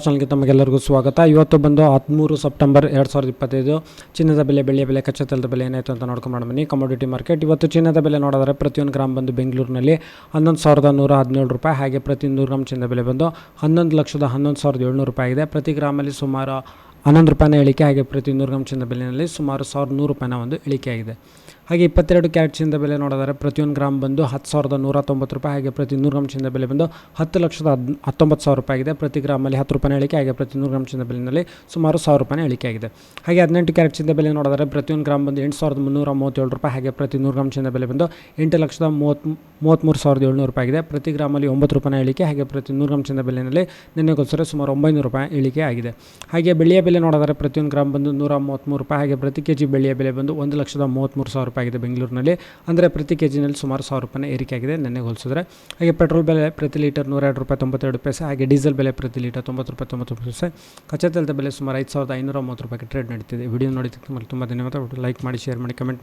ಚಾನಲ್ಗೆ ತಮಗೆಲ್ಲರಿಗೂ ಸ್ವಾಗತ. ಇವತ್ತು ಬಂದು ಹದಿಮೂರು ಸೆಪ್ಟೆಂಬರ್ ಎರಡು ಸಾವಿರದ ಇಪ್ಪತ್ತೈದು. ಚಿನ್ನದ ಬೆಲೆ ಬೆಳೆ ಬೆಲೆ, ಕಚ್ಚಾ ತೆಲದ ಬೆಲೆ ಏನಾಯಿತು ಅಂತ ನೋಡ್ಕೊಂಡು ಬನ್ನಿ. ಕಮೋಡಿಟಿ ಮಾರ್ಕೆಟ್ ಇವತ್ತು ಚಿನ್ನದ ಬೆಲೆ ನೋಡಿದ್ರೆ ಪ್ರತಿಯೊಂದು ಗ್ರಾಮ್ ಬಂದು ಬೆಂಗಳೂರಿನಲ್ಲಿ ಹನ್ನೊಂದು ಸಾವಿರದ ನೂರ ಹದಿನೇಳು ರೂಪಾಯಿ, ಹಾಗೆ ಪ್ರತಿ ನೂರು ಗ್ರಾಮ್ ಚಿನ್ನದ ಬೆಲೆ ಬಂದು ಹನ್ನೊಂದು ಲಕ್ಷದ ಹನ್ನೊಂದು ಸಾವಿರದ ಏಳ್ನೂರು ರೂಪಾಯಿ ಇದೆ ಪ್ರತಿ ಗ್ರಾಮಲ್ಲಿ ಸುಮಾರು ಹನ್ನೊಂದು ರೂಪಾಯಿನ ಇಳಿಕೆ ಹಾಗೆ ಪ್ರತಿ ನೂರು ಗ್ರಾಮ್ ಚಿನ್ನದ ಬೆಲೆಯಲ್ಲಿ. ಸುಮಾರು ಸಾವಿರದ ನೂರು ರೂಪಾಯಿನ ಒಂದು ಇಳಿಕೆಯಾಗಿದೆ ಹಾಗೆ ಇಪ್ಪತ್ತೆರಡು ಕ್ಯಾರೆಟ್ ಚಿನ್ನದ ಬೆಲೆ ನೋಡಿದರೆ ಪ್ರತಿಯೊಂದು ಗ್ರಾಮ್ ಬಂದು ಹತ್ತು ಸಾವಿರದ ನೂರ ತೊಂಬತ್ತು ರೂಪಾಯಿ. ಹಾಗೆ ಪ್ರತಿ ನೂರು ಗ್ರಾಮ್ ಚಿನ್ನದ ಬೆಲೆ ಬಂದು ಹತ್ತು ಲಕ್ಷದ ಹದ್, ಹತ್ತೊಂಬತ್ತು ಸಾವಿರ ರೂಪಾಯಿ ಆಗಿದೆ. ಪ್ರತಿ ಗ್ರಾಮಲ್ಲಿ ಹತ್ತು ರೂಪಾಯಿನ ಇಳಿಕೆ ಹಾಗೆ ಪ್ರತಿ ನೂರು ಗ್ರಾಮ್ ಚಿನ್ನದ ಬೆಲೆಯಲ್ಲಿ ಸುಮಾರು ಸಾವಿರ ರೂಪಾಯಿನ ಇಳಿಕೆ ಆಗಿದೆ. ಹಾಗೆ ಹದಿನೆಂಟು ಕ್ಯಾರೆಟ್ ಚಿನ್ನದ ಬೆಲೆ ನೋಡಿದರೆ ಪ್ರತಿಯೊಂದು ಗ್ರಾಮ್ ಬಂದು ಎಂಟು ಸಾವಿರದ ಮುನ್ನೂರ ಮೂವತ್ತೇಳು ರೂಪಾಯಿ. ಹಾಗೆ ಪ್ರತಿ ನೂರು ಗ್ರಾಮ್ ಚಿನ್ನದ ಬೆಲೆ ಬಂದು ಎಂಟು ಲಕ್ಷದ ಮೂವತ್ತು ಮೂವತ್ತ್ಮೂರು ಸಾವಿರದ ಏಳ್ನೂರು ರೂಪಾಯಿ ಆಗಿದೆ. ಪ್ರತಿ ಗ್ರಾಮಲ್ಲಿ ಒಂಬತ್ತು ರೂಪಾಯಿನ ಇಳಿಕೆ, ಹಾಗೆ ಪ್ರತಿ ನೂರು ಗ್ರಾಮ್ ಚಿನ್ನದ ಬೆಲೆಯಲ್ಲಿ ನಿನ್ನೆಗೋಸ್ಕರ ಸುಮಾರು ಒಂಬೈನೂರು ರೂಪಾಯಿ ಇಳಿಕೆ ಆಗಿದೆ. ಹಾಗೆ ಬೆಳ್ಳಿಯ ಬೆಲೆ ನೋಡಿದರೆ ಪ್ರತಿಯೊಂದು ಗ್ರಾಮ್ ಬಂದು ನೂರ ಮೂವತ್ತ್ಮೂರು ರೂಪಾಯಿ, ಹಾಗೆ ಪ್ರತಿ ಕೆ ಜಿ ಬೆಳ್ಳಿಯ ಬೆಲೆ ಬಂದು ಒಂದು ಲಕ್ಷದ ಮೂವತ್ತ್ಮೂರು ಸಾವಿರ ರೂಪಾಯಿ ಆಗಿದೆ ಬೆಂಗಳೂರಿನಲ್ಲಿ. ಅಂದರೆ ಪ್ರತಿ ಕೆ ಜಿನಲ್ಲಿ ಸುಮಾರು ಸಾವಿರ ರೂಪಾಯಿ ಏರಿಕೆ ಆಗಿದೆ ನೆನ್ನೆಗೆ ಹಾಗೆ ಪೆಟ್ರೋಲ್ ಬೆಲೆ ಪ್ರತಿ ಲೀಟರ್ ನೂರೆರಡು ರೂಪಾಯಿ ತೊಂಬತ್ತೆರಡು ಪೈಸೆ, ಹಾಗೆ ಡೀಸೆಲ್ ಬೆಲೆ ಪ್ರತಿ ಲೀಟರ್ ತೊಂಬತ್ತು ರೂಪಾಯಿ ತೊಂಬತ್ತು ಪೈಸೆ. ಕಚ್ಚಾ ತೆಲದ ಬೆಲೆ ಸುಮಾರು ಐದು ಸಾವಿರದ ಐನೂರ ಮೂವತ್ತು ರೂಪಾಯಿಗೆ ಟ್ರೇಡ್ ನಡೀತಿದೆ. ವಿಡಿಯೋ ನೋಡಿದ್ದಕ್ಕೆ ತುಂಬ ಧನ್ಯವಾದ ಲೈಕ್ ಮಾಡಿ, ಶೇರ್ ಮಾಡಿ, ಕಮೆಂಟ್